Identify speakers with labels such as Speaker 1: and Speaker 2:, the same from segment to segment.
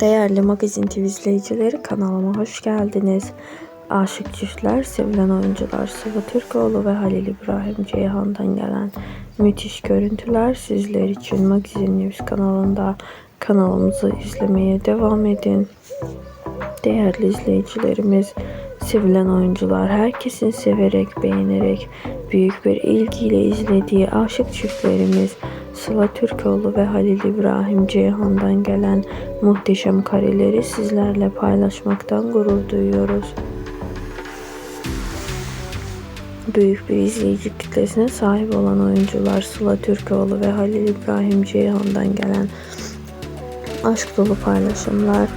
Speaker 1: Değerli Magazin TV izleyicileri kanalıma hoş geldiniz. Aşık çiftler, sevilen oyuncular Sıva Türkoğlu ve Halil İbrahim Ceyhan'dan gelen müthiş görüntüler sizler için Magazin News kanalında kanalımızı izlemeye devam edin. Değerli izleyicilerimiz, sevilen oyuncular herkesin severek, beğenerek, büyük bir ilgiyle izlediği aşık çiftlerimiz Sıla Türkoğlu ve Halil İbrahim Ceyhan'dan gelen muhteşem kareleri sizlerle paylaşmaktan gurur duyuyoruz. Büyük bir izleyici kitlesine sahip olan oyuncular Sıla Türkoğlu ve Halil İbrahim Ceyhan'dan gelen aşk dolu paylaşımlar,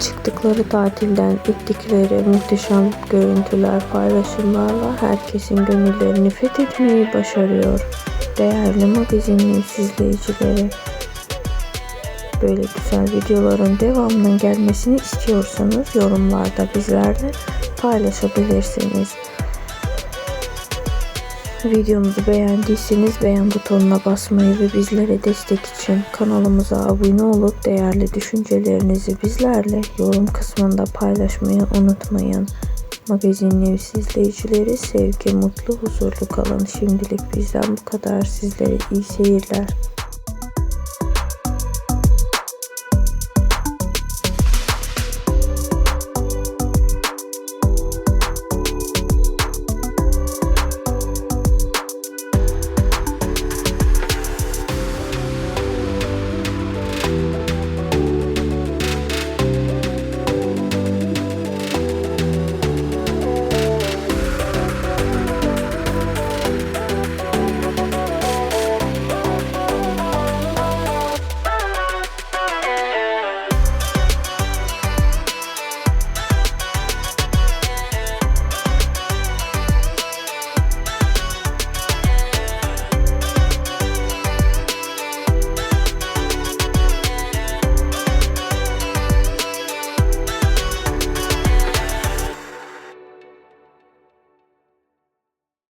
Speaker 1: çıktıkları tatilden ettikleri muhteşem görüntüler, paylaşımlarla herkesin gönüllerini fethetmeyi başarıyor. Değerli magazinin izleyicileri, böyle güzel videoların devamının gelmesini istiyorsanız yorumlarda bizlerle paylaşabilirsiniz. Videomuzu beğendiyseniz beğen butonuna basmayı ve bizlere destek için kanalımıza abone olup değerli düşüncelerinizi bizlerle yorum kısmında paylaşmayı unutmayın. Magazin News izleyicileri sevgi, mutlu, huzurlu kalın. Şimdilik bizden bu kadar. Sizlere iyi seyirler.